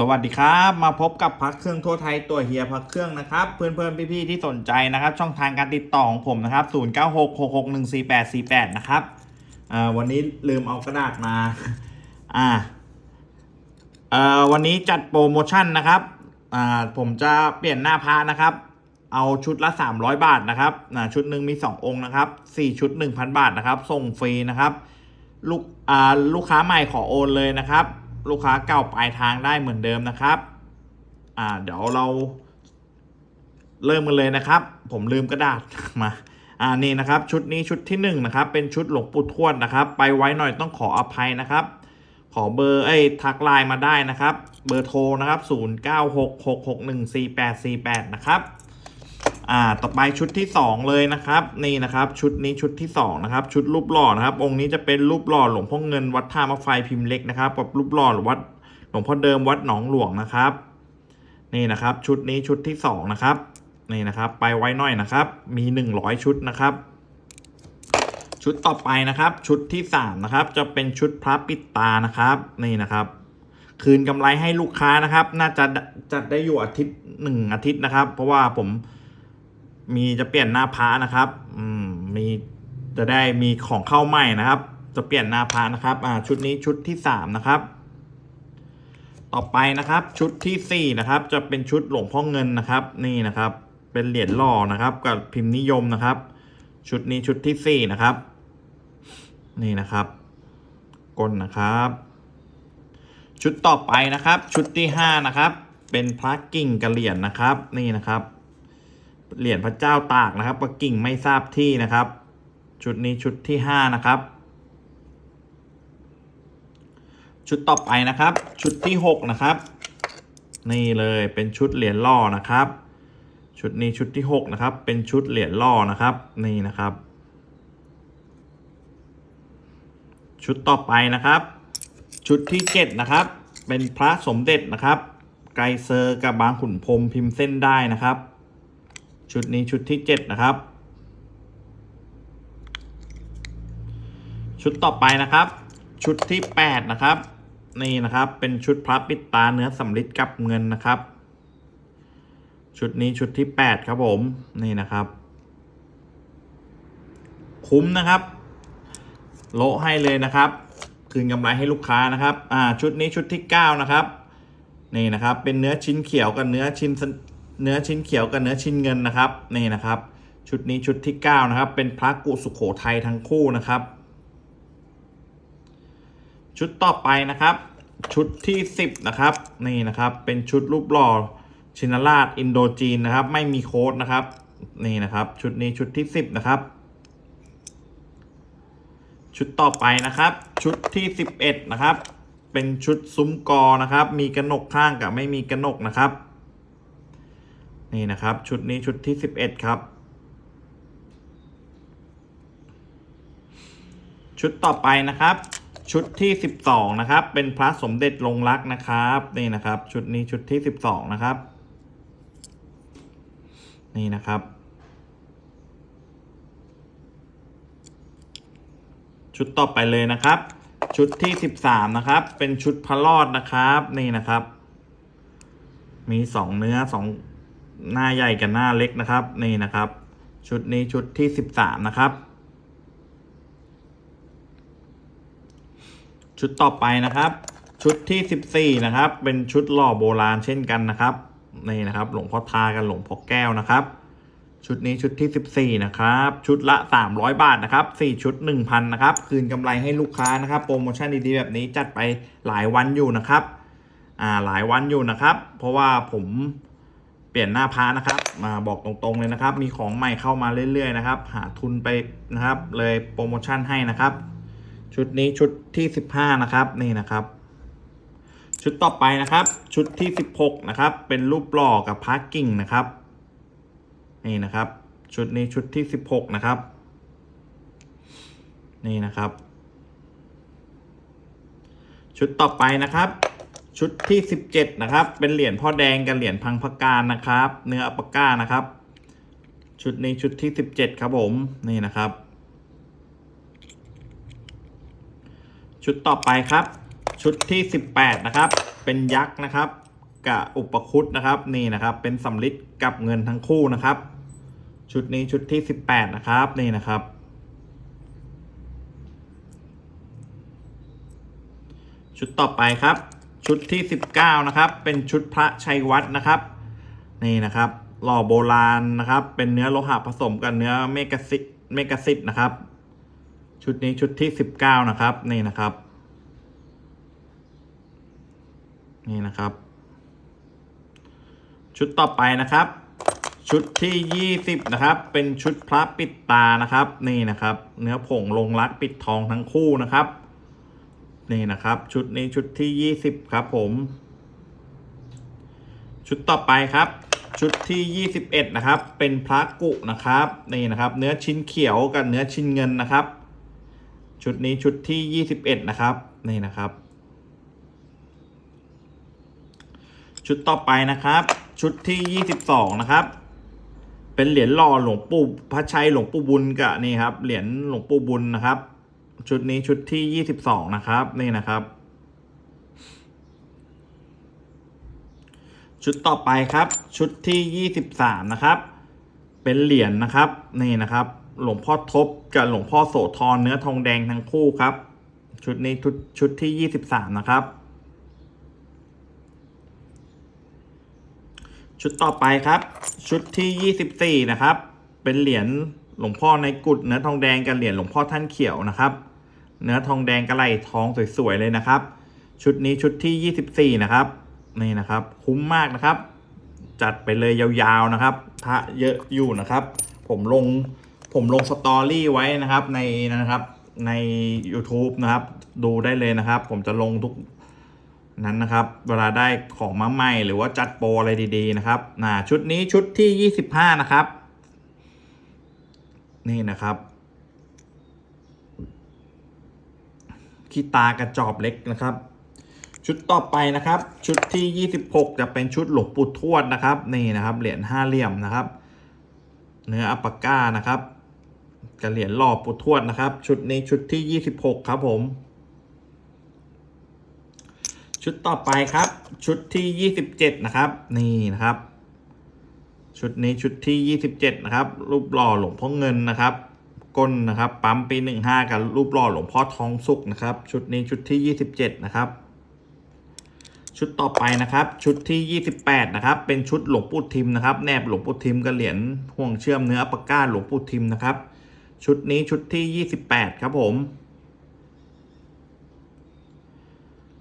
สวัสดีครับมาพบกับพักเครื่องทั่วไทยตัวเฮียพักเครื่องนะครับเพื่อนๆพี่ๆที่สนใจนะครับ ช่องทางการติดต่อของผมนะครับ 0966614848 นะครับอ่าวันนี้ลืมเอากระดาษมาอ่าเอ่อวันนี้จัดโปรโมชั่นนะครับอ่าผมจะเปลี่ยนหน้าพระนะครับ เอาชุดละ 300 บาทนะครับอ่าชุดหนึ่งมี 2 องค์นะครับ4ชุด 1,000 บาทนะครับ ส่งฟรีนะครับ ลูกอ่าลูกค้าใหม่ขอโอนเลยนะครับ ลูกค้าเก่าปลายทางได้เหมือนเดิมนะครับอ่าเดี๋ยวเรา เริ่มกันเลยนะครับ ผมลืมกระดาษมาอ่านี่นะครับ ชุดนี้ชุดที่หนึ่งนะครับ เป็นชุดหลวงปู่ทวดนะครับ ไปไว้หน่อยต้องขออภัยนะครับ ขอเบอร์เอ้ยทักไลน์มาได้นะครับ เบอร์โทรนะครับ 0966614848 นะครับ อ่าต่อไปชุดที่ 2 เลยนะครับ นี่นะครับชุดนี้ชุดที่2นะครับชุดรูปหล่อนะครับ องค์นี้จะเป็นรูปหล่อหลวงพ่อเงินวัดท่ามะไฟพิมพ์เล็กนะครับกับรูปหล่อวัดหลวงพ่อเดิมวัดหนองหลวงนะครับ นี่นะครับ ชุดนี้ชุดที่2นะครับนี่นะครับ ไปไว้หน่อยนะครับ มี 100 ชุดนะครับ ชุดต่อไปนะครับ ชุดที่3นะครับ จะเป็นชุดพระปิดตานะครับ นี่นะครับ คืนกำไรให้ลูกค้านะครับ น่าจะจัดได้อยู่อาทิตย์หนึ่งอาทิตย์นะครับ เพราะว่าผม มีจะเปลี่ยนหน้าพระนะครับ อืม มีจะได้มีของเข้าใหม่นะครับ จะเปลี่ยนหน้าพระนะครับ อ่า ชุดนี้ชุดที่สามนะครับ ต่อไปนะครับ ชุดที่สี่นะครับ จะเป็นชุดหลวงพ่อเงินนะครับ นี่นะครับ เป็นเหรียญหล่อนะครับ กับพิมพ์นิยมนะครับ ชุดนี้ชุดที่สี่นะครับ นี่นะครับกลนะครับ ชุดต่อไปนะครับ ชุดที่ห้านะครับ เป็นพระกิ่งกระเหรียญนะครับ นี่นะครับ เหรียญพระเจ้าตากนะครับประกิ่งไม่ทราบที่นะครับ ชุดนี้ชุดที่ห้านะครับ ชุดต่อไปนะครับ ชุดที่หกนะครับ นี่เลยเป็นชุดเหรียญล่อนะครับ ชุดนี้ชุดที่หกนะครับ เป็นชุดเหรียญล่อนะครับ นี่นะครับ ชุดต่อไปนะครับ ชุดที่เจ็ดนะครับ เป็นพระสมเด็จนะครับ ไกเซอร์กับบางขุนพรมพิมพ์เส้นได้นะครับ ชุดนี้ชุดที่เจ็ดนะครับ ชุดต่อไปนะครับ ชุดที่แปดนะครับ นี่นะครับเป็นชุดพระปิดตาเนื้อสำริดกับเงินนะครับ ชุดนี้ชุดที่แปดครับผมนี่นะครับ คุ้มนะครับ โละให้เลยนะครับ คืนกำไรให้ลูกค้านะครับอ่าชุดนี้ชุดที่เก้านะครับนี่นะครับเป็นเนื้อชิ้นเขียวกับเนื้อชิ้น เนื้อชิ้นเขียวกับเนื้อชิ้นเงินนะครับนี่นะครับ ชุดนี้ชุดที่เก้านะครับเป็นพระกุสุโขทัยทั้งคู่นะครับ ชุดต่อไปนะครับ ชุดที่สิบนะครับนี่นะครับเป็นชุดรูปหล่อชินราชอินโดจีนนะครับ ไม่มีโค้ดนะครับนี่นะครับ ชุดนี้ชุดที่สิบนะครับชุดต่อไปนะครับ ชุดที่ 11 นะครับ เป็นชุดซุ้มกอนะครับ มีกระหนกข้างกับไม่มีกระหนกนะครับ นี่นะครับ ชุดนี้ชุดที่ 11 ครับ ชุดต่อไปนะครับ ชุดที่ 12 นะครับ เป็นพระสมเด็จลงรักนะครับ นี่นะครับ ชุดนี้ชุดที่ 12 นะครับ นี่นะครับ ชุดต่อไปเลยนะครับ ชุดที่ 13 นะครับ เป็นชุดพระรอดนะครับ นี่นะครับ มีสองเนื้อสอง หน้าใหญ่กับหน้าเล็กนะครับ นี่นะครับ ชุดนี้ชุดที่13นะครับ ชุดต่อไปนะครับ ชุดที่14นะครับ เป็นชุดหล่อโบราณเช่นกันนะครับ นี่นะครับ หลวงพ่อทากับหลวงพ่อแก้วนะครับ ชุดนี้ชุดที่14นะครับ ชุดละ300บาทนะครับ4ชุด1,000นะครับ คืนกำไรให้ลูกค้านะครับ โปรโมชั่นดีๆแบบนี้จัดไปหลายวันอยู่นะครับ อ่าหลายวันอยู่นะครับ เพราะว่าผม เปลี่ยนหน้าพระนะครับมาบอกตรงๆเลยนะครับ มีของใหม่เข้ามาเรื่อยๆนะครับ หาทุนไปนะครับ เลยโปรโมชั่นให้นะครับ ชุดนี้ชุดที่ 15 นะครับนี่นะครับ ชุดต่อไปนะครับ ชุดที่ 16 นะครับ เป็นรูปหล่อกับพาร์กิ่งนะครับนี่นะครับ ชุดนี้ชุดที่ 16 นะครับ นี่นะครับ ชุดต่อไปนะครับ ชุดที่ 17 นะครับ เป็นเหรียญพ่อแดงกับเหรียญพังพการนะครับ เนื้ออัปปาก้านะครับ ชุดนี้ชุดที่ 17 ครับผมนี่นะครับ ชุดต่อไปครับ ชุดที่ 18 นะครับ เป็นยักษ์นะครับกับอุปคุตนะครับนี่นะครับ เป็นสำลิดกับเงินทั้งคู่นะครับ ชุดนี้ชุดที่สิบแปดนะครับนี่นะครับชุดต่อไปครับ ชุดที่ 19 นะครับ เป็นชุดพระชัยวัฒนะครับ นี่นะครับ หล่อโบราณนะครับ เป็นเนื้อโลหะผสมกับเนื้อเมกะซิตเมกะซิตนะครับ ชุดนี้ชุดที่ 19 นะครับ นี่นะครับ นี่นะครับ ชุดต่อไปนะครับ ชุดที่ 20 นะครับ เป็นชุดพระปิดตานะครับ นี่นะครับ เนื้อผงลงรักปิดทองทั้งคู่นะครับ นี่นะครับ ชุดนี้ชุดที่ 20 ครับผม ชุดต่อไปครับ ชุดที่ 21 นะครับ เป็นพระกุนะครับนี่นะครับ เนื้อชิ้นเขียวกับเนื้อชิ้นเงินนะครับ ชุดนี้ชุดที่ 21 นะครับนี่นะครับ ชุดต่อไปนะครับ ชุดที่ 22 นะครับเป็นเหรียญหล่อหลวงปู่พระชัยหลวงปู่บุญกับนี่ครับเหรียญหลวงปู่บุญนะครับ ชุดนี้ชุดที่22นะครับ นี่นะครับ ชุดต่อไปครับ ชุดที่23นะครับ เป็นเหรียญนะครับ นี่นะครับ หลวงพ่อทบกับหลวงพ่อโสธรเนื้อทองแดงทั้งคู่ครับ ชุดนี้ชุดชุดที่23นะครับ ชุดต่อไปครับ ชุดที่24นะครับ เป็นเหรียญหลวงพ่อในกุฏเนื้อทองแดงกับเหรียญหลวงพ่อท่านเขียวนะครับ เนื้อทองแดงกระไหลทองสวยๆเลยนะครับ ชุดนี้ชุดที่ 24 นะครับ นี่นะครับ คุ้มมากนะครับ จัดไปเลยยาวๆนะครับพระเยอะอยู่นะครับ ผมลงผมลงสตอรี่ไว้นะครับในนะครับใน YouTube นะครับ ดูได้เลยนะครับ ผมจะลงทุกนั้นนะครับ เวลาได้ของมาใหม่หรือว่าจัดโปรอะไรดีๆนะครับนะชุดนี้ชุดที่ 25 นะครับ นี่นะครับ ขี้ตากระจอบเล็กนะครับ ชุดต่อไปนะครับ ชุดที่ 26 จะเป็นชุดหลวงปู่ทวดนะครับนี่นะครับเหรียญห้าเหลี่ยมนะครับ เนื้ออัปปาก้านะครับกับเหรียญหล่อปู่ทวดนะครับ ชุดนี้ชุดที่ 26 ครับผม ชุดต่อไปครับ ชุดที่ 27 นะครับ นี่นะครับ ชุดนี้ชุดที่ 27 นะครับ รูปหล่อหลวงพ่อเงินนะครับ ก้นนะครับ ปั๊มปี 15 กับรูปหล่อหลวงพ่อทองสุกนะครับ ชุดนี้ชุดที่ 27 นะครับ ชุดต่อไปนะครับ ชุดที่ 28 นะครับ เป็นชุดหลวงปู่ทิมนะครับ แนบหลวงปู่ทิมกับเหรียญห่วงเชื่อมเนื้อปาก้าหลวงปู่ทิมนะครับ ชุดนี้ชุดที่ 28 ครับผม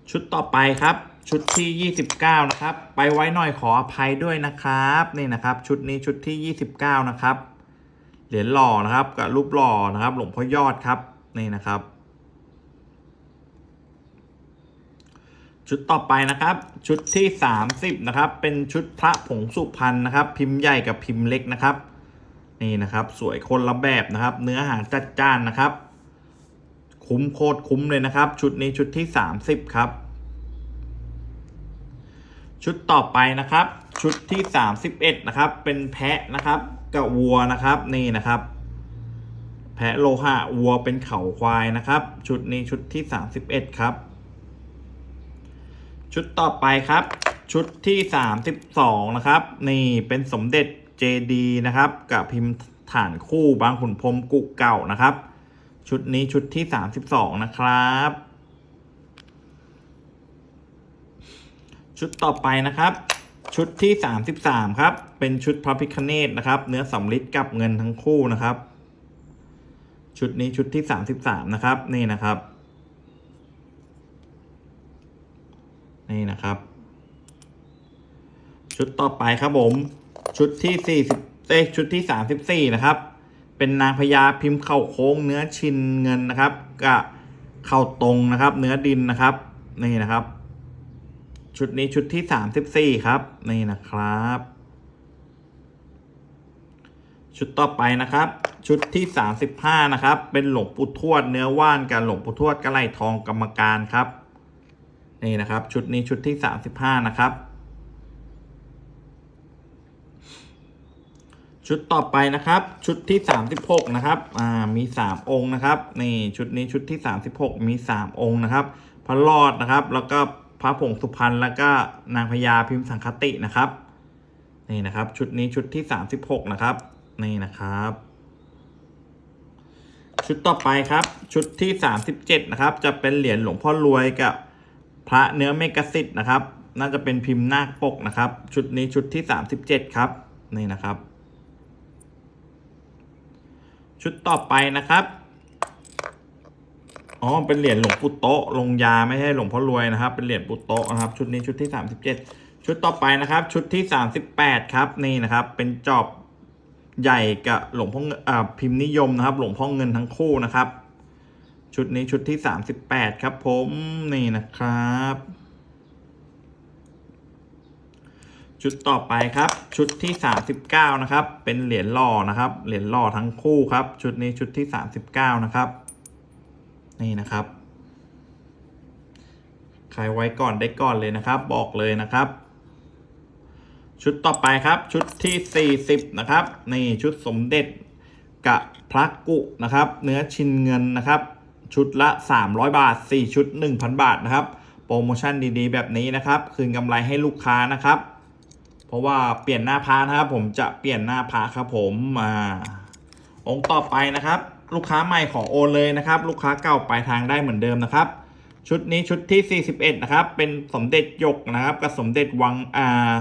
ชุดต่อไปครับชุดที่ 29 นะครับ ไปไว้หน่อยขออภัยด้วยนะครับ นี่นะครับ ชุดนี้ชุดที่ 29 นะครับ เหรียญหล่อนะครับ กับรูปหล่อนะครับ หลวงพ่อยอดครับนี่นะครับ ชุดต่อไปนะครับ ชุดที่ 30นะครับ เป็นชุดพระผงสุพรรณนะครับ พิมพ์ใหญ่กับพิมพ์เล็กนะครับ นี่นะครับ สวยคนละแบบนะครับ เนื้อหาจัดจ้านนะครับ คุ้มโคตรคุ้มเลยนะครับ ชุดนี้ชุดที่ 30 ครับชุดต่อไปนะครับ ชุดที่ 31 นะครับ เป็นแพะนะครับ กับวัวนะครับนี่นะครับ แพะโลหะวัวเป็นเขาควายนะครับ ชุดนี้ชุดที่ 31 ครับ ชุดต่อไปครับ ชุดที่ 32 นะครับ นี่เป็นสมเด็จเจดีนะครับ กับพิมพ์ฐานคู่บางขุนพรมกุเก่านะครับ ชุดนี้ชุดที่ 32 นะครับชุดต่อไปนะครับ ชุดที่ 33 ครับ เป็นชุดพระพิคเนตนะครับ เนื้อสำริดกับเงินทั้งคู่นะครับ ชุดนี้ชุดที่ 33 นะครับ นี่นะครับ นี่นะครับ ชุดต่อไปครับผม ชุดที่ 40เอ้ชุดที่ 34 นะครับ เป็นนางพญาพิมพ์เข่าโค้งเนื้อชินเงินนะครับกับเข่าตรงนะครับ เนื้อดินนะครับ นี่นะครับ ชุดนี้ชุดที่34ครับ นี่นะครับ ชุดต่อไปนะครับ ชุดที่35นะครับ เป็นหลวงปู่ทวดเนื้อว่านกับหลวงปู่ทวดกระไหลทองกรรมการครับ นี่นะครับ ชุดนี้ชุดที่35นะครับ ชุดต่อไปนะครับ ชุดที่36นะครับอ่ามี3องค์นะครับ นี่ชุดนี้ชุดที่36มี3องค์นะครับพระรอดนะครับ แล้วก็ พระผงสุพรรณแล้วก็นางพญาพิมพ์สังคตินะครับ นี่นะครับ ชุดนี้ชุดที่สามสิบหกนะครับ นี่นะครับ ชุดต่อไปครับ ชุดที่สามสิบเจ็ดนะครับ จะเป็นเหรียญหลวงพ่อรวยกับพระเนื้อเมกสิทธิ์นะครับ น่าจะเป็นพิมพ์นาคปกนะครับ ชุดนี้ชุดที่สามสิบเจ็ดครับ นี่นะครับ ชุดต่อไปนะครับ อ๋อ เป็นเหรียญหลวงปู่โตะลงยาไม่ใช่หลวงพ่อรวยนะครับ เป็นเหรียญปู่โตะนะครับ ชุดนี้ชุดที่ 37 ชุดต่อไปนะครับ ชุดที่ 38 ครับ นี่นะครับ เป็นจอบใหญ่กับหลวงพ่อเงินอ่าพิมพ์นิยมนะครับ หลวงพ่อเงินทั้งคู่นะครับ ชุดนี้ชุดที่ 38 ครับ ผม นี่นะครับ ชุดต่อไปครับ ชุดที่ 39 นะครับ เป็นเหรียญหล่อนะครับ เหรียญหล่อทั้งคู่ครับ ชุดนี้ชุดที่ 39 นะครับ นี่นะครับใครไว้ก่อนได้ก่อนเลยนะครับ บอกเลยนะครับ ชุดต่อไปครับชุดที่ 40 นะครับ นี่ชุดสมเด็จกะพระกุนะครับ เนื้อชินเงินนะครับ ชุดละ 300 บาท 4 ชุด 1,000 บาทนะครับ โปรโมชั่นดีๆ แบบนี้นะครับ คืนกำไรให้ลูกค้านะครับ เพราะว่าเปลี่ยนหน้าพานะครับ ผมจะเปลี่ยนหน้าพาครับผมมาองค์ต่อไปนะครับ ลูกค้าใหม่ขอโอนเลยนะครับ ลูกค้าเก่าปลายทางได้เหมือนเดิมนะครับ ชุดนี้ชุดที่ 41 นะครับ เป็นสมเด็จยกนะครับ กับสมเด็จวังอ่า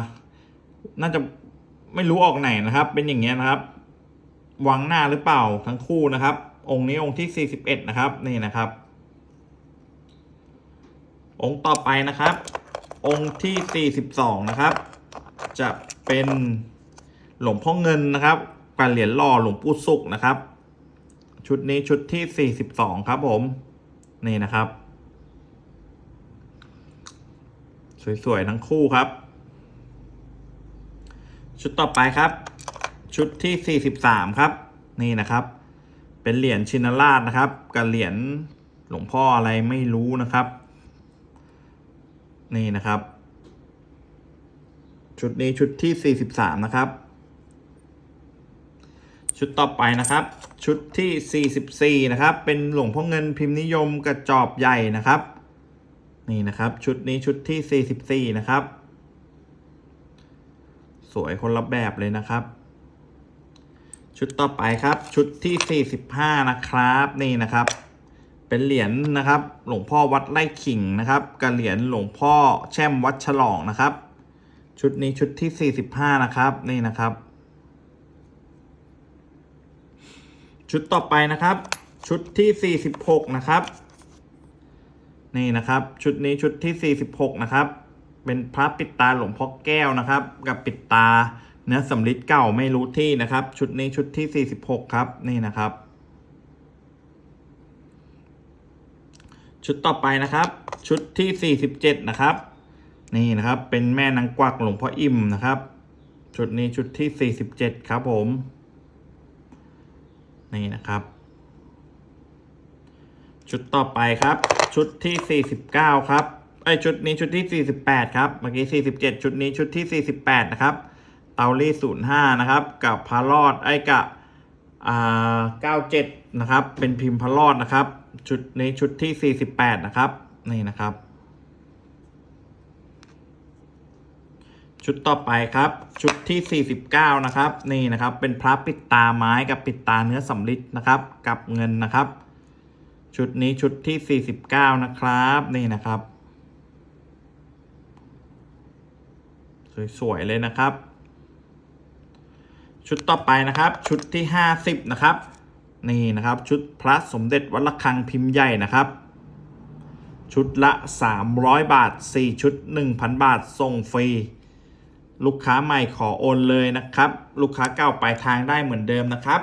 น่าจะไม่รู้ออกไหนนะครับ เป็นอย่างเงี้ยนะครับ วังหน้าหรือเปล่าทั้งคู่นะครับ องค์นี้องค์ที่ 41 นะครับนี่นะครับ องค์ต่อไปนะครับ องค์ที่ 42 นะครับ จะเป็นหลวงพ่อเงินนะครับกับเหรียญหล่อหลวงปู่สุกนะครับ ชุดนี้ชุดที่ 42 ครับผม นี่นะครับ สวย ๆ ทั้งคู่ครับ ชุดต่อไปครับ ชุดที่ 43 ครับ นี่นะครับ เป็นเหรียญชินราชนะครับ กับเหรียญหลวงพ่ออะไรไม่รู้นะครับ นี่นะครับ ชุดนี้ชุดที่ 43 นะครับ ชุดต่อไปนะครับ ชุดที่ 44 นะครับ เป็นหลวงพ่อเงินพิมพ์นิยมกระจอบใหญ่นะครับ นี่นะครับ ชุดนี้ชุดที่ 44 นะครับ สวยคนละแบบเลยนะครับ ชุดต่อไปครับ ชุดที่ 45 นะครับ นี่นะครับ เป็นเหรียญนะครับ หลวงพ่อวัดไร่ขิงนะครับกับเหรียญหลวงพ่อแช่มวัดฉลองนะครับ ชุดนี้ชุดที่ 45 นะครับ นี่นะครับ ชุดต่อไปนะครับ ชุดที่ 46 นะครับ นี่นะครับ ชุดนี้ชุดที่ 46 นะครับ เป็นพระปิดตาหลวงพ่อแก้วนะครับ กับปิดตาเนื้อสำริดเก่าไม่รู้ที่นะครับ ชุดนี้ชุดที่ 46 ครับ นี่นะครับ ชุดต่อไปนะครับ ชุดที่ 47 นะครับ นี่นะครับ เป็นแม่นางกวักหลวงพ่ออิ่มนะครับ ชุดนี้ชุดที่ 47 ครับผม นี่นะครับ ชุดต่อไปครับ ชุดที่ 49 ครับไอชุดนี้ชุดที่ 48 ครับ เมื่อกี้ 47 ชุดนี้ชุดที่ 48 นะครับ เตาลี่05 นะครับ กับพารอดไอ้กับอ่า97 นะครับ เป็นพิมพ์พารอดนะครับ ชุดนี้ชุดที่ 48 นะครับ นี่นะครับ ชุดต่อไปครับ ชุดที่ 49 นะครับ นี่นะครับ เป็นพระปิดตาไม้กับปิดตาเนื้อสำริดนะครับ กับเงินนะครับ ชุดนี้ชุดที่ 49 นะครับ นี่นะครับ สวยๆเลยนะครับ ชุดต่อไปนะครับ ชุดที่ 50 นะครับ นี่นะครับ ชุดพระสมเด็จวัดระฆังพิมพ์ใหญ่นะครับชุดละ 300 บาท 4 ชุด 1,000 บาท ส่งฟรี ลูกค้าใหม่ขอโอนเลยนะครับ ลูกค้าเก่าปลายทางได้เหมือนเดิมนะครับ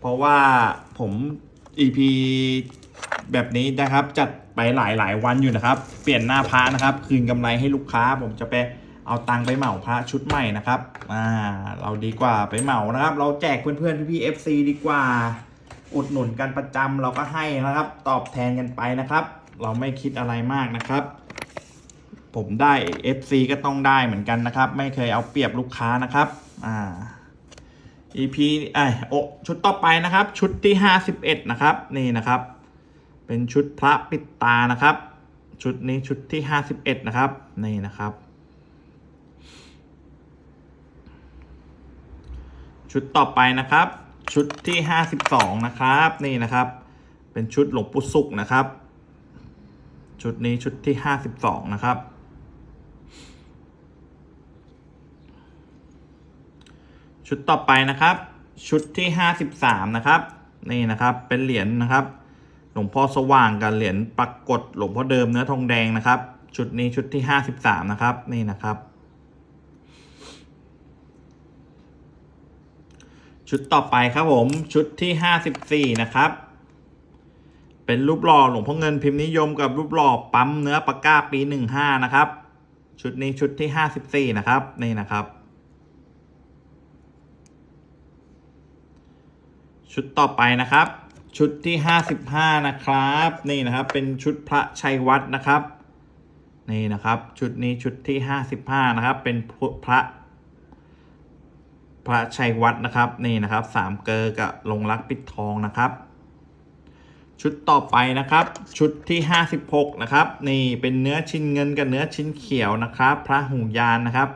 เพราะว่าผม EP แบบนี้นะครับจัดไปหลายหลายวันอยู่นะครับ เปลี่ยนหน้าพระนะครับ คืนกำไรให้ลูกค้า ผมจะไปเอาตังค์ไปเหมาพระชุดใหม่นะครับอ่าเราดีกว่าไปเหมานะครับ เราแจกเพื่อนๆพี่ๆ FC ดีกว่า อุดหนุนกันประจำเราก็ให้นะครับ ตอบแทนกันไปนะครับ เราไม่คิดอะไรมากนะครับ ผมได้ FC ก็ต้องได้เหมือนกันนะครับ ไม่เคยเอาเปรียบลูกค้านะครับอ่า EP ไอโอชุดต่อไปนะครับ ชุดที่51นะครับนี่นะครับ เป็นชุดพระปิดตานะครับ ชุดนี้ชุดที่ห้าสิบเอ็ดนะครับนี่นะครับ ชุดต่อไปนะครับ ชุดที่ห้าสิบสองนะครับนี่นะครับ เป็นชุดหลวงปู่สุกนะครับ ชุดนี้ชุดที่ห้าสิบสองนะครับ ชุดต่อไปนะครับ ชุดที่ห้าสิบสามนะครับ นี่นะครับเป็นเหรียญนะครับ หลวงพ่อสว่างกับเหรียญปรากฏหลวงพ่อเดิมเนื้อทองแดงนะครับ ชุดนี้ชุดที่ห้าสิบสามนะครับ นี่นะครับ ชุดต่อไปครับผมชุดที่ห้าสิบสี่นะครับเป็นรูปหล่อหลวงพ่อเงินพิมพ์นิยมกับรูปหล่อปั๊มเนื้อปากกาปีหนึ่งห้านะครับ ชุดนี้ชุดที่ห้าสิบสี่นะครับ นี่นะครับ ชุดต่อไปนะครับ ชุดที่ห้าสิบห้านะครับ นี่นะครับเป็นชุดพระชัยวัดนะครับ นี่นะครับ ชุดนี้ชุดที่ห้าสิบห้านะครับ เป็นพระ พระชัยวัดนะครับ นี่นะครับสามเกลอกับลงรักปิดทองนะครับ ชุดต่อไปนะครับ ชุดที่ห้าสิบหกนะครับ นี่เป็นเนื้อชิ้นเงินกับเนื้อชิ้นเขียวนะครับ พระหูยานนะครับ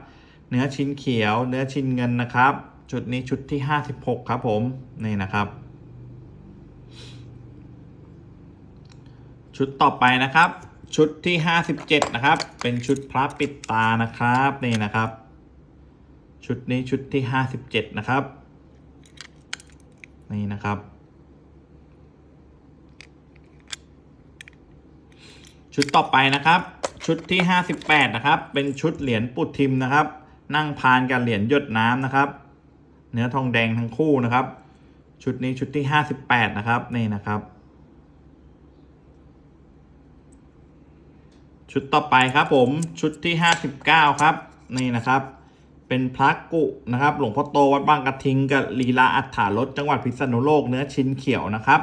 เนื้อชิ้นเขียว เนื้อชิ้นเงินนะครับ ชุดนี้ชุดที่ห้าสิบหกครับผมนี่นะครับ ชุดต่อไปนะครับ ชุดที่ห้าสิบเจ็ดนะครับ เป็นชุดพระปิดตานะครับนี่นะครับ ชุดนี้ชุดที่ห้าสิบเจ็ดนะครับนี่นะครับ ชุดต่อไปนะครับ ชุดที่ห้าสิบแปดนะครับ เป็นชุดเหรียญปุถิมนะครับ นั่งพานกับเหรียญหยดน้ำนะครับ เนื้อทองแดงทั้งคู่นะครับ ชุดนี้ชุดที่ห้าสิบแปดนะครับ นี่นะครับ ชุดต่อไปครับผมชุดที่ห้าสิบเก้าครับ นี่นะครับ เป็นพระกุนะครับ หลวงพ่อโตวัดบางกระทิงกับลีลาอัฏฐารถจังหวัดพิษณุโลกเนื้อชิ้นเขียวนะครับ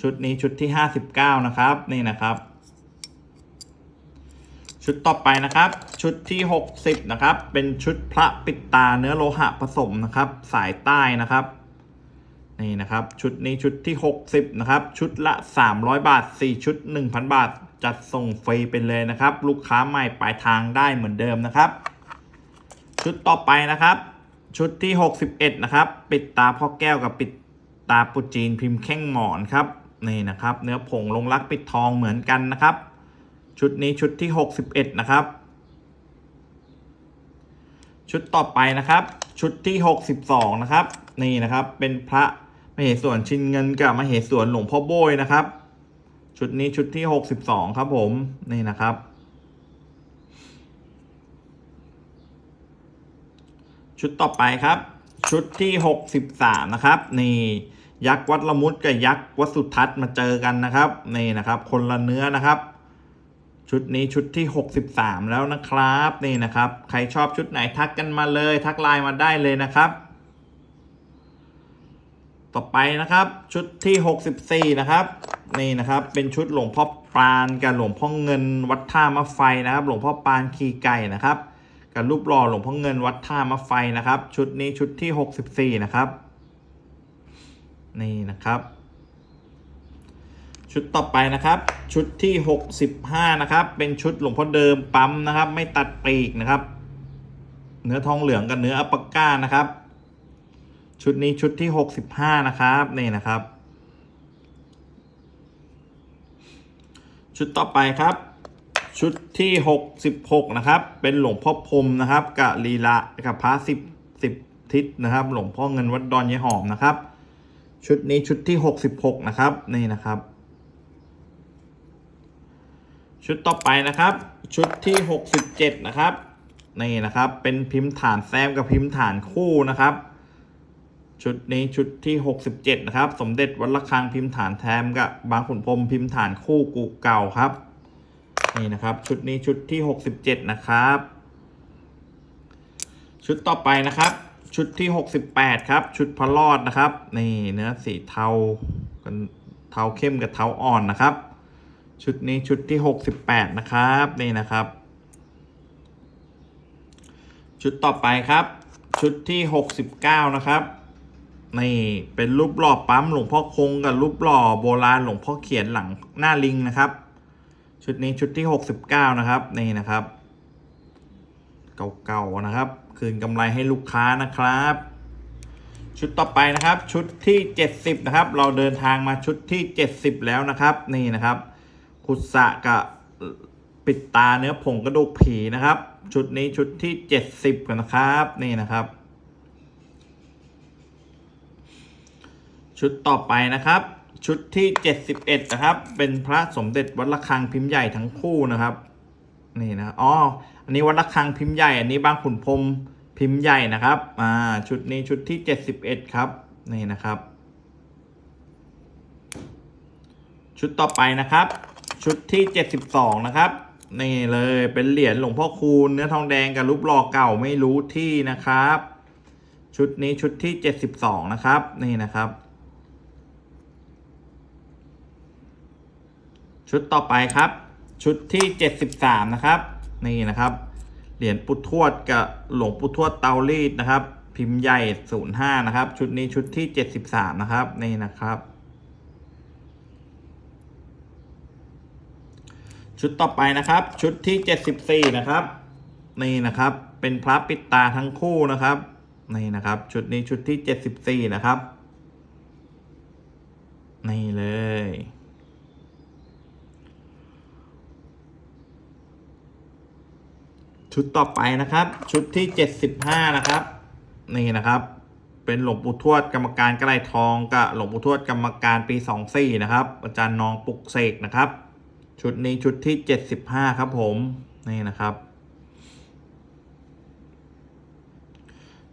ชุดนี้ชุดที่ห้าสิบเก้านะครับ นี่นะครับ ชุดต่อไปนะครับ ชุดที่หกสิบนะครับ เป็นชุดพระปิดตาเนื้อโลหะผสมนะครับ สายใต้นะครับนี่นะครับชุดนี้ชุดที่หกสิบนะครับ ชุดละสามร้อยบาทสี่ชุดหนึ่งพันบาท จัดส่งฟรีไปเลยนะครับ ลูกค้าใหม่ปลายทางได้เหมือนเดิมนะครับ ชุดต่อไปนะครับ ชุดที่ 61 นะครับ ปิดตาพ่อแก้วกับปิดตาปุจีนพิมพ์แข้งหมอนครับนี่นะครับ เนื้อผงลงรักปิดทองเหมือนกันนะครับ ชุดนี้ชุดที่ 61 นะครับ ชุดต่อไปนะครับ ชุดที่ 62 นะครับ นี่นะครับเป็นพระมเหสวนชินเงินกับมเหสวนหลวงพ่อโบยนะครับ ชุดนี้ชุดที่ 62 ครับผมนี่นะครับชุดต่อไปครับ ชุดที่ 63 นะครับ นี่ยักษ์วัดละมุดกับยักษ์วัดสุทัศน์มาเจอกันนะครับ นี่นะครับ คนละเนื้อนะครับ ชุดนี้ชุดที่ 63 แล้วนะครับนี่นะครับ ใครชอบชุดไหนทักกันมาเลย ทักไลน์มาได้เลยนะครับ ต่อไปนะครับ ชุดที่ 64 นะครับนี่นะครับเป็นชุดหลวงพ่อปานกับหลวงพ่อเงินวัดท่ามะไฟนะครับ หลวงพ่อปานขี่ไก่นะครับกับรูปหล่อหลวงพ่อเงินวัดท่ามะไฟนะครับ ชุดนี้ชุดที่ 64 นะครับ นี่นะครับ ชุดต่อไปนะครับ ชุดที่ 65 นะครับ เป็นชุดหลวงพ่อเดิมปั๊มนะครับ ไม่ตัดปีกนะครับ เนื้อทองเหลืองกับเนื้ออัปปาก้านะครับ ชุดนี้ชุดที่ 65 นะครับนี่นะครับ ชุดต่อไปครับ ชุดที่ 66 นะครับ เป็นหลวงพ่อพรมนะครับกับลีลากับพระสิบสิบทิศนะครับ หลวงพ่อเงินวัดดอนยายหอมนะครับ ชุดนี้ชุดที่ 66 นะครับนี่นะครับ ชุดต่อไปนะครับ ชุดที่ 67 นะครับนี่นะครับ เป็นพิมพ์ฐานแซมกับพิมพ์ฐานคู่นะครับ ชุดนี้ชุดที่ 67 นะครับ สมเด็จวัดระฆังพิมพ์ฐานแทมกับบางขุนพรมพิมพ์ฐานคู่กูเก่าครับนี่นะครับ ชุดนี้ชุดที่ 67 นะครับ ชุดต่อไปนะครับ ชุดที่ 68 ครับ ชุดพระรอดนะครับนี่เนื้อสีเทากันเทาเข้มกับเทาอ่อนนะครับ ชุดนี้ชุดที่ 68 นะครับ นี่นะครับ ชุดต่อไปครับ ชุดที่ 69 นะครับนี่เป็นรูปหล่อปั๊มหลวงพ่อคงกับรูปหล่อโบราณหลวงพ่อเขียนหลังหน้าลิงนะครับ ชุดนี้ชุดที่หกสิบเก้านะครับนี่นะครับเก่าๆนะครับ คืนกำไรให้ลูกค้านะครับ ชุดต่อไปนะครับชุดที่ 70 นะครับ เราเดินทางมาชุดที่ 70 แล้วนะครับ นี่นะครับ คุสะกับปิดตาเนื้อผงกระดูกผีนะครับ ชุดนี้ชุดที่ 70กันนะครับ นี่นะครับ ชุดต่อไปนะครับ ชุดที่ 71 นะครับ เป็นพระสมเด็จวัดระฆังพิมพ์ใหญ่ทั้งคู่นะครับนี่นะอ๋ออันนี้วัดระฆังพิมพ์ใหญ่ อันนี้บางขุนพรมพิมพ์ใหญ่นะครับอ่าชุดนี้ชุดที่ 71 ครับนี่นะครับ ชุดต่อไปนะครับ ชุดที่ 72 นะครับ นี่เลยเป็นเหรียญหลวงพ่อคูณเนื้อทองแดงกับรูปหล่อเก่าไม่รู้ที่นะครับ ชุดนี้ชุดที่ 72 นะครับ นี่นะครับ ชุดต่อไปครับ ชุดที่ 73 นะครับ นี่นะครับ เหรียญปุทวดกับหลวงปุทวดเตารีดนะครับ พิมพ์ใหญ่05นะครับ ชุดนี้ชุดที่ 73 นะครับ นี่นะครับ ชุดต่อไปนะครับ ชุดที่74นะครับ นี่นะครับ เป็นพระปิดตาทั้งคู่นะครับ นี่นะครับ ชุดนี้ชุดที่74นะครับ นี่เลยชุดต่อไปนะครับ ชุดที่ 75 นะครับ นี่นะครับ เป็นหลวงปู่ทวดกรรมการกระไรทองกับหลวงปู่ทวดกรรมการปี 24 นะครับ อาจารย์นองปุกเสกนะครับ ชุดนี้ชุดที่ 75 ครับผม นี่นะครับ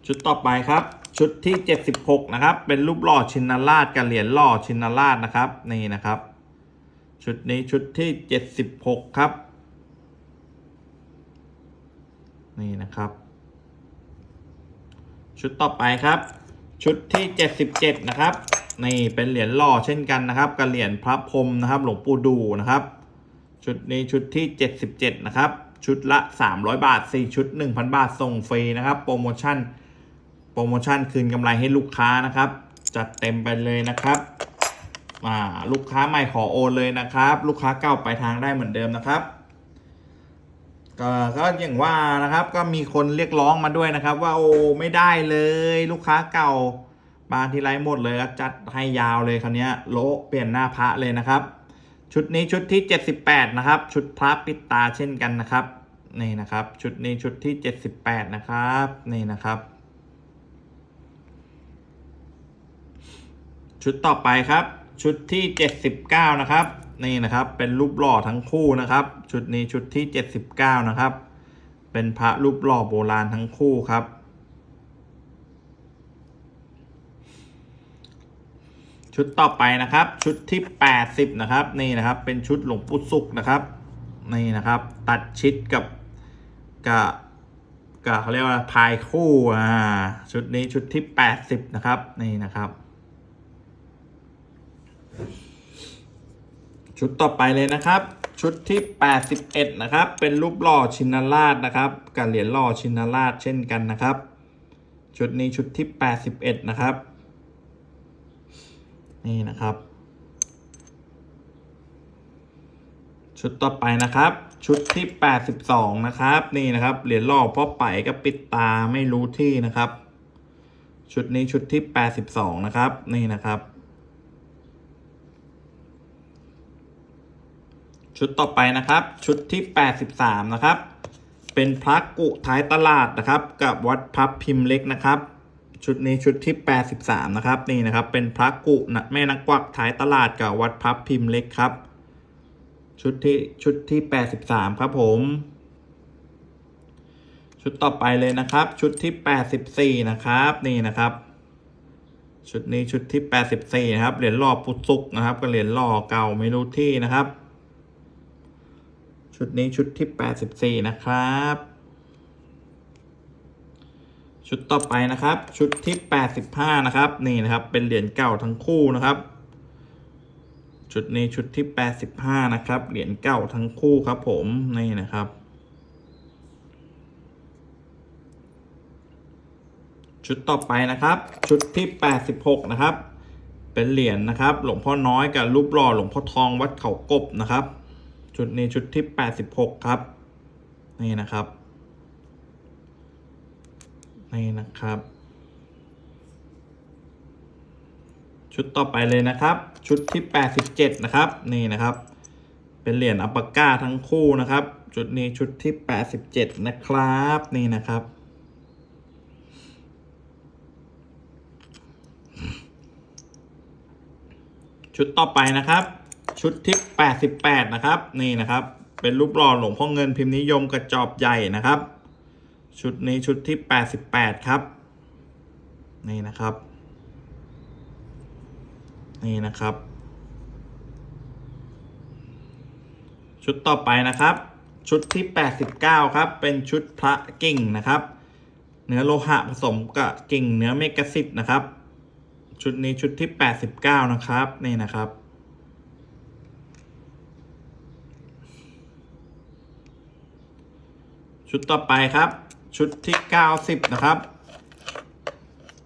ชุดต่อไปครับ ชุดที่ 76 นะครับ เป็นรูปหล่อชินราชกับเหรียญหล่อชินราชนะครับ นี่นะครับ ชุดนี้ชุดที่ 76 ครับ นี่นะครับ ชุดต่อไปครับ ชุดที่ 77 นะครับ นี่เป็นเหรียญหล่อเช่นกันนะครับกับเหรียญพระพรมนะครับ หลวงปู่ดูนะครับ ชุดนี้ชุดที่ 77 นะครับ ชุดละ 300 บาท 4 ชุด 1,000 บาท ส่งฟรีนะครับ โปรโมชั่น โปรโมชั่นคืนกำไรให้ลูกค้านะครับ จัดเต็มไปเลยนะครับอ่าลูกค้าใหม่ขอโอนเลยนะครับ ลูกค้าเก่าไปทางได้เหมือนเดิมนะครับก็ก็อย่างว่านะครับก็มีคนเรียกร้องมาด้วยนะครับ ว่าโอ้ไม่ได้เลย ลูกค้าเก่าบานทีไรหมดเลยจัดให้ยาวเลยคราวนี้โละเปลี่ยนหน้าพระเลยนะครับ ชุดนี้ชุดที่ 78 นะครับ ชุดพระปิดตาเช่นกันนะครับ นี่นะครับ ชุดนี้ชุดที่ 78 นะครับ นี่นะครับ ชุดต่อไปครับ ชุดที่ 79 นะครับ นี่นะครับ เป็นรูปหล่อทั้งคู่นะครับ ชุดนี้ชุดที่ 79 นะครับ เป็นพระรูปหล่อโบราณทั้งคู่ครับ ชุดต่อไปนะครับ ชุดที่ 80 นะครับ นี่นะครับ เป็นชุดหลวงปู่สุกนะครับ นี่นะครับ ตัดชิดกับกับกับเขาเรียกว่าพายคู่อ่าชุดนี้ชุดที่ 80 นะครับ นี่นะครับ ชุดต่อไปเลยนะครับ ชุดที่ 81 นะครับ เป็นรูปหล่อชินราชนะครับกับเหรียญหล่อชินราชเช่นกันนะครับ ชุดนี้ชุดที่ 81 นะครับ นี่นะครับ ชุดต่อไปนะครับ ชุดที่ 82 นะครับ นี่นะครับ เหรียญหล่อพ่อไปกับปิดตาไม่รู้ที่นะครับ ชุดนี้ชุดที่ 82 นะครับ นี่นะครับ ชุดต่อไปนะครับ ชุดที่ 83 นะครับ เป็นพระกุท้ายตลาดนะครับ กับวัดพับพิมพ์เล็กนะครับ ชุดนี้ชุดที่ 83 นะครับ นี่นะครับ เป็นพระกุนะแม่นักกวักท้ายตลาดกับวัดพับพิมพ์เล็กครับ ชุดที่ชุดที่ 83 ครับผม ชุดต่อไปเลยนะครับ ชุดที่ 84 นะครับ นี่นะครับ ชุดนี้ชุดที่ 84 นะครับ เหรียญหล่อปุสุกนะครับกับเหรียญหล่อเก่าไม่รู้ที่นะครับ ชุดนี้ชุดที่ 84 นะครับ ชุดต่อไปนะครับ ชุดที่ 85 นะครับ นี่นะครับ เป็นเหรียญเก่าทั้งคู่นะครับ ชุดนี้ชุดที่ 85 นะครับ เหรียญเก่าทั้งคู่ครับผม นี่นะครับ ชุดต่อไปนะครับ ชุดที่ 86 นะครับ เป็นเหรียญนะครับ หลวงพ่อน้อยกับรูปหล่อหลวงพ่อทองวัดเขากบนะครับ ชุดนี้ชุดที่แปดสิบหกครับ นี่นะครับ นี่นะครับ ชุดต่อไปเลยนะครับ ชุดที่แปดสิบเจ็ดนะครับ นี่นะครับ เป็นเหรียญอัปปาก้าทั้งคู่นะครับ ชุดนี้ชุดที่แปดสิบเจ็ดนะครับ นี่นะครับชุดต่อไปนะครับ ชุดที่แปดสิบแปดนะครับ นี่นะครับ เป็นรูปหล่อหลวงพ่อเงินพิมพ์นิยมกระจอบใหญ่นะครับ ชุดนี้ชุดที่แปดสิบแปดครับ นี่นะครับ นี่นะครับ ชุดต่อไปนะครับ ชุดที่ 89 ครับ เป็นชุดพระกิ่งนะครับ เนื้อโลหะผสมกับกิ่งเนื้อเมกะซิตนะครับ ชุดนี้ชุดที่ 89 นะครับ นี่นะครับชุดต่อไปครับ ชุดที่ 90 นะครับ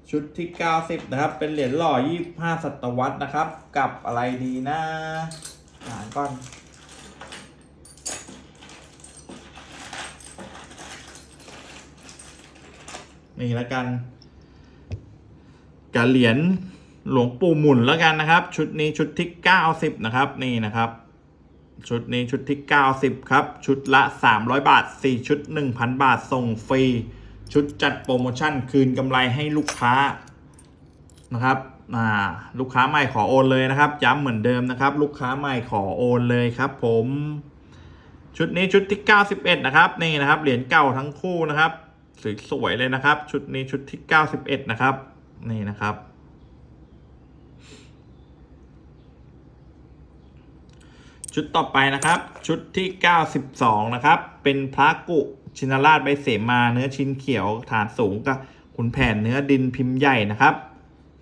ชุดที่ 90 นะครับ เป็นเหรียญหล่อ 25 ศตวรรษนะครับ กับอะไรดีนะหาก่อนนี่แล้วกันกับเหรียญหลวงปู่หมุนแล้วกันนะครับ ชุดนี้ชุดที่ 90 นะครับ นี่นะครับ ชุดนี้ชุดที่ 90 ครับ ชุดละ 300 บาท 4 ชุด 1,000 บาท ส่งฟรี ชุดจัดโปรโมชั่นคืนกำไรให้ลูกค้านะครับลูกค้าใหม่ขอโอนเลยนะครับ ย้ำเหมือนเดิมนะครับ ลูกค้าใหม่ขอโอนเลยครับ ผม ชุดนี้ชุดที่ 91 นะครับ นี่นะครับ เหรียญเก่าทั้งคู่นะครับสวยๆเลยนะครับ ชุดนี้ชุดที่ 91 นะครับ นี่นะครับ ชุดต่อไปนะครับ ชุดที่ 92 นะครับ เป็นพระกุชินราชใบเสมาเนื้อชิ้นเขียวฐานสูงกับขุนแผนเนื้อดินพิมพ์ใหญ่นะครับ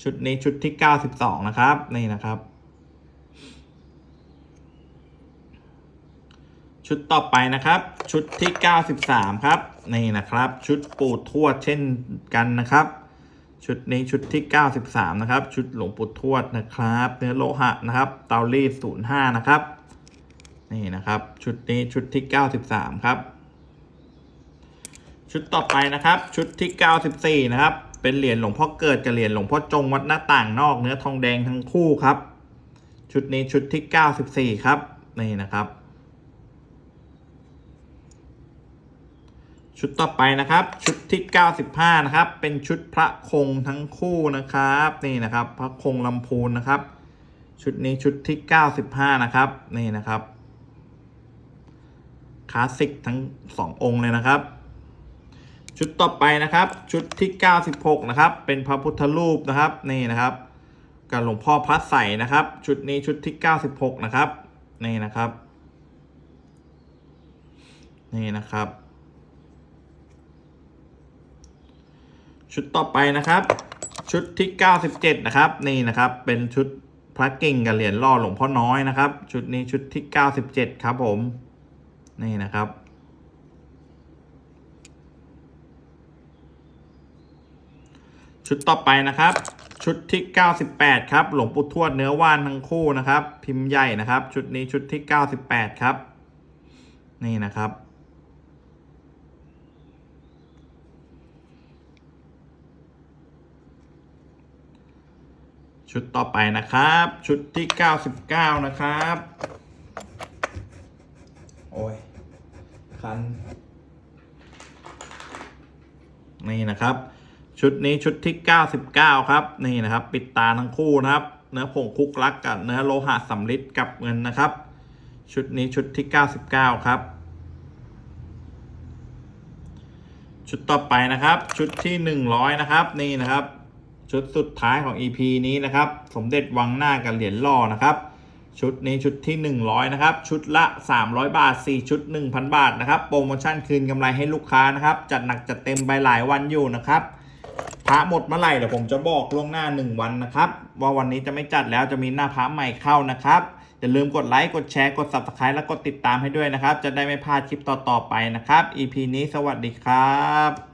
ชุดนี้ชุดที่ 92 นะครับ นี่นะครับ ชุดต่อไปนะครับ ชุดที่ 93 ครับ นี่นะครับ ชุดปูทวดเช่นกันนะครับ ชุดนี้ชุดที่ 93 นะครับ ชุดหลวงปู่ทวดนะครับ เนื้อโลหะนะครับ เตารีด05นะครับ นี่นะครับ ชุดนี้ชุดที่ 93 ครับ ชุดต่อไปนะครับ ชุดที่ 94 นะครับ เป็นเหรียญหลวงพ่อเกิดกับเหรียญหลวงพ่อจงวัดหน้าต่างนอกเนื้อทองแดงทั้งคู่ครับ ชุดนี้ชุดที่ 94 ครับ นี่นะครับ ชุดต่อไปนะครับ ชุดที่ 95 นะครับ เป็นชุดพระคงทั้งคู่นะครับ นี่นะครับ พระคงลำพูนนะครับ ชุดนี้ชุดที่ 95 นะครับ นี่นะครับ คลาสสิกทั้งสององค์เลยนะครับ ชุดต่อไปนะครับ ชุดที่ 96 นะครับ เป็นพระพุทธรูปนะครับนี่นะครับกับหลวงพ่อพระใสนะครับ ชุดนี้ชุดที่ 96 นะครับนี่นะครับ นี่นะครับ ชุดต่อไปนะครับ ชุดที่ 97 นะครับ นี่นะครับ เป็นชุดพระกิ่งกับเหรียญล่อหลวงพ่อน้อยนะครับ ชุดนี้ชุดที่ 97 ครับผม นี่นะครับ ชุดต่อไปนะครับ ชุดที่ 98 ครับ หลวงปู่ทวดเนื้อว่านทั้งคู่นะครับ พิมพ์ใหญ่นะครับ ชุดนี้ชุดที่ 98 ครับ นี่นะครับชุดต่อไปนะครับ ชุดที่ 99 นะครับ โอ้ย คัน นี่นะครับ ชุดนี้ชุดที่ 99 ครับ นี่นะครับ ปิดตาทั้งคู่นะครับ เนื้อผงคุกลักกับเนื้อโลหะสำริดกับเงินนะครับ ชุดนี้ชุดที่ 99 ครับ ชุดต่อไปนะครับ ชุดที่ 100 นะครับ นี่นะครับ ชุดสุดท้ายของ EP นี้นะครับ สมเด็จวังหน้ากับเหรียญล่อนะครับ ชุดนี้ชุดที่ 100 นะครับ ชุดละ 300 บาท 4 ชุด 1,000 บาทนะครับ โปรโมชั่นคืนกำไรให้ลูกค้านะครับ จัดหนักจัดเต็มไปหลายวันอยู่นะครับพระหมดเมื่อไหร่เดี๋ยวผมจะบอกล่วงหน้า 1 วันนะครับ ว่าวันนี้จะไม่จัดแล้วจะมีหน้าพระใหม่เข้านะครับอย่าลืมกดไลค์กดแชร์กด subscribe และกดติดตามให้ด้วยนะครับ จะได้ไม่พลาดคลิปต่อๆไปนะครับ EP นี้สวัสดีครับ